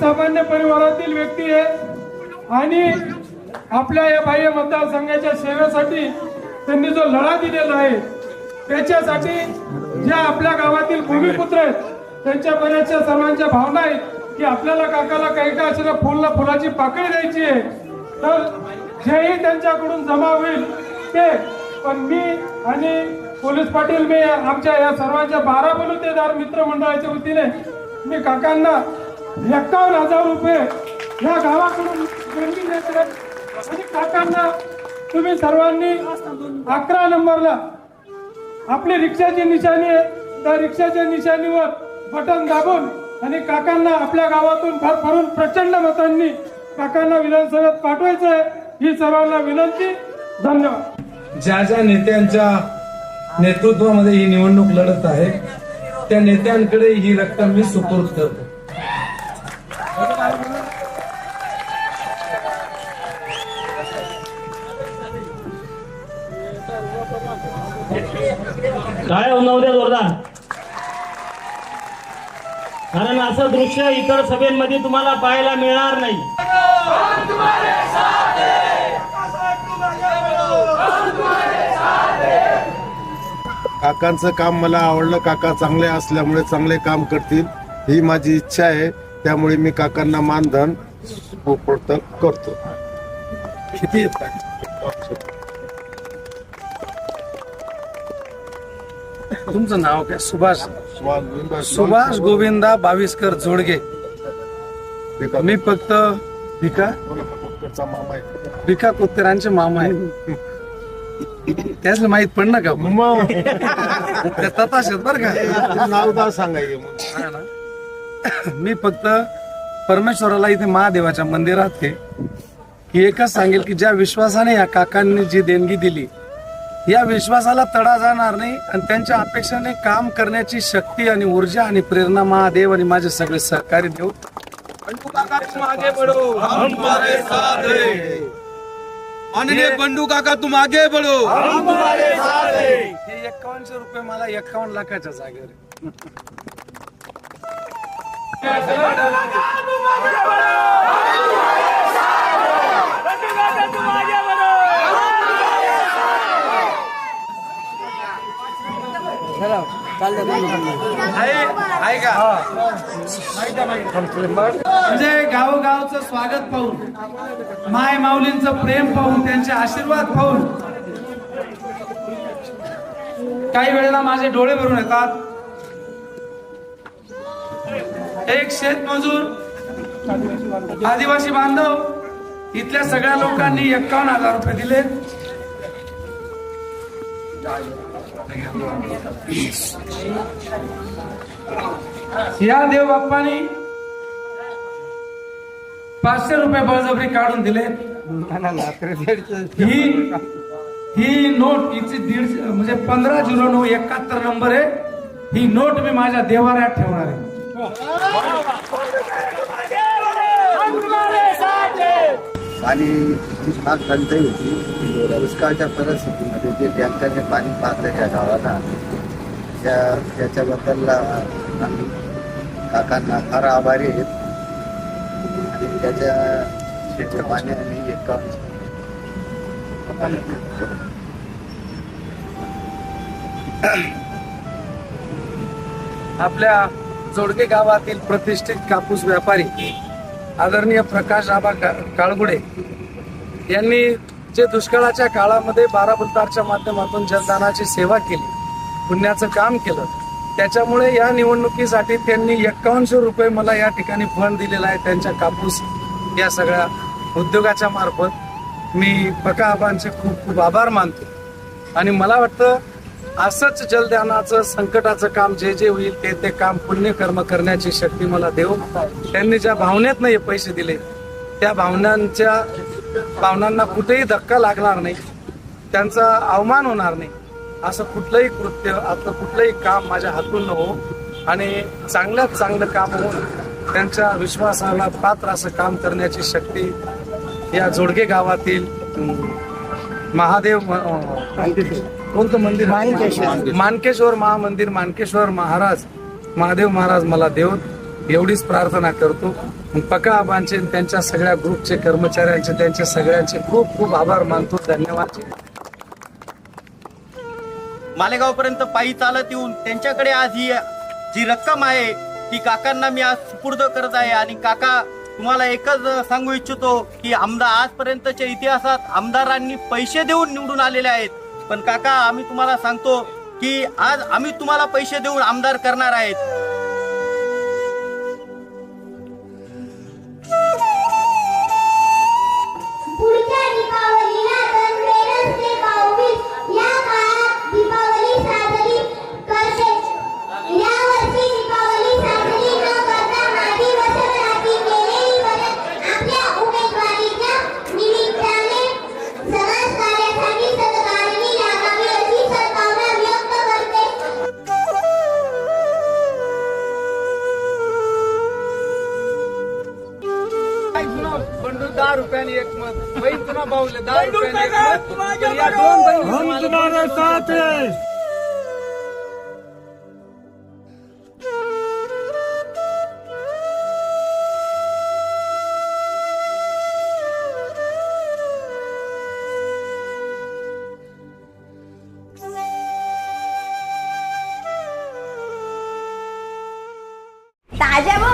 सामान्य परिवारातील व्यक्ती आहे. आणि आपल्या या बाह्य मतदारसंघाच्या सेवेसाठी त्यांनी जो लढा दिलेला आहे त्याच्यासाठी ज्या आपल्या गावातील भूमिपुत्र आहेत त्यांच्या बऱ्याचशा सर्वांच्या भावना आहेत की आपल्याला काकाला काही का असेल फुलला फुलाची पाकळी द्यायची आहे. तर जेही त्यांच्याकडून जमा होईल ते. पण मी आणि पोलीस पाटील मी आमच्या या सर्वांच्या बारा बलुतेदार मित्र मंडळाच्या वतीने मी काकांना एक्कावन्न हजार रुपये या गावाकडून देणगी देत आहे. आणि काकांना तुम्ही सर्वांनी अकरा नंबरला आपली रिक्षाची निशाणी आहे. त्या रिक्षाच्या निशाणीवर बटन दाबून आणि काकांना आपल्या गावातून भर भरून प्रचंड मतांनी काकांना विधानसभेत पाठवायचं आहे ही सर्वांना विनंती. धन्यवाद. ज्या ज्या नेत्यांच्या नेतृत्वामध्ये ही निवडणूक लढत आहे त्या नेत्यांकडे ही रक्कम मी सुपूर्द करतो. काय होणार उद्या जोरदार? कारण असं दृश्य इतर सभेमध्ये तुम्हाला पाहायला मिळणार नाही. काकांचं काम मला आवडलं. काका चांगले असल्यामुळे चांगले काम करतील. ही माझी इच्छा आहे. त्यामुळे मी काकांना मानधन करतो. किती तुमचं नाव काय? सुभाष. सुभाष गोविंदा बावीसकर जोडगे. मी फक्त भिका. भिका कुत्तरांचे मामा आहे. त्याच माहीत पडलं का? मग? त्या तथाशेत बर का? नाव दा सांगायचे हा. मी फक्त परमेश्वराला इथे महादेवाच्या मंदिरात की एकच सांगेल की ज्या विश्वासाने या काकांनी जी देणगी दिली या विश्वासाला तडा जाणार नाही आणि त्यांच्या अपेक्षेने काम करण्याची शक्ती आणि ऊर्जा आणि प्रेरणा महादेव आणि माझे सगळे सहकारी देऊ. माननीय बंडू काका तुम आगे बढ़ो. हे. एक्कावनशे रुपये मला एक्कावन्न लाखाच्या जागेवर आहे. म्हणजे गावोगावचं स्वागत पाहून माय माऊलींचं प्रेम पाहून त्यांचे आशीर्वाद पाहून काही वेळेला माझे डोळे भरून येतात. एक शेतमजूर आदिवासी बांधव इथल्या सगळ्या लोकांनी एक्कावन्न हजार रुपये दिले. या देव बाप्पानी पाचशे रुपये बळजबरी काढून दिले. ही ही नोट हिची दीडशे म्हणजे पंधरा झिरो नऊ एकाहत्तर नंबर आहे. ही नोट मी माझ्या देवाऱ्यात ठेवणार आहे. पाणी फार टंचाई होती. दुष्काळच्या परिस्थितीमध्ये जे टँकरने पाणी पाहतं त्या गावाला त्या त्याच्याबद्दल आम्ही काकांना फार आभारी आहेत आणि त्याच्या हिशोबाने आम्ही एक आपल्या जोडके गावातील प्रतिष्ठित कापूस व्यापारी आदरणीय प्रकाश आबा का- काळगुडे यांनी जे दुष्काळाच्या काळामध्ये बारा बुलतारच्या माध्यमातून जनदानाची सेवा केली पुण्याचं काम केलं त्याच्यामुळे या निवडणुकीसाठी त्यांनी एक्कावनशे रुपये मला या ठिकाणी फंड दिलेला आहे त्यांच्या कापूस या सगळ्या उद्योगाच्या मार्फत. मी पका आबांचे खूप खूप आभार मानतो. आणि मला वाटतं असंच जलदानाचं संकटाचं काम जे जे होईल ते ते काम पुण्यकर्म करण्याची शक्ती मला देऊ त्यांनी ज्या भावनेतनं हे पैसे दिले त्या भावनांच्या भावनांना कुठेही धक्का लागणार नाही. त्यांचा अवमान होणार नाही. असं कुठलंही कृत्य आपलं कुठलंही काम माझ्या हातून न हो आणि चांगल्यात चांगलं काम होऊन त्यांच्या विश्वासाला पात्र असं काम करण्याची शक्ती या जोडगे गावातील महादेव म- कोणतं मंदिर? मानकेश्वर. मानकेश्वर. महामंदिर मानकेश्वर महाराज. महादेव महाराज मला देव एवढीच प्रार्थना करतो. पका आबांचे त्यांच्या सगळ्या ग्रुपचे कर्मचाऱ्यांचे त्यांचे सगळ्यांचे खूप खूप आभार मानतो. धन्यवाद. मालेगाव पर्यंत पायी चालत येऊन त्यांच्याकडे आज ही जी रक्कम आहे ती काकांना मी आज सुपूर्द करत आहे. आणि काका तुम्हाला एकच सांगू इच्छितो की आमदार आजपर्यंतच्या इतिहासात आमदारांनी पैसे देऊन निवडून आलेले आहेत. पण काका आम्ही तुम्हाला सांगतो की आज आम्ही तुम्हाला पैसे देऊन आमदार करणार आहेत. दहा रुपयाने एक मत वही पुन्हा पावले दहा रुपयाने एक मत तर या दोन बहिणी ताज्या व महत्त्वाच्या बातम्या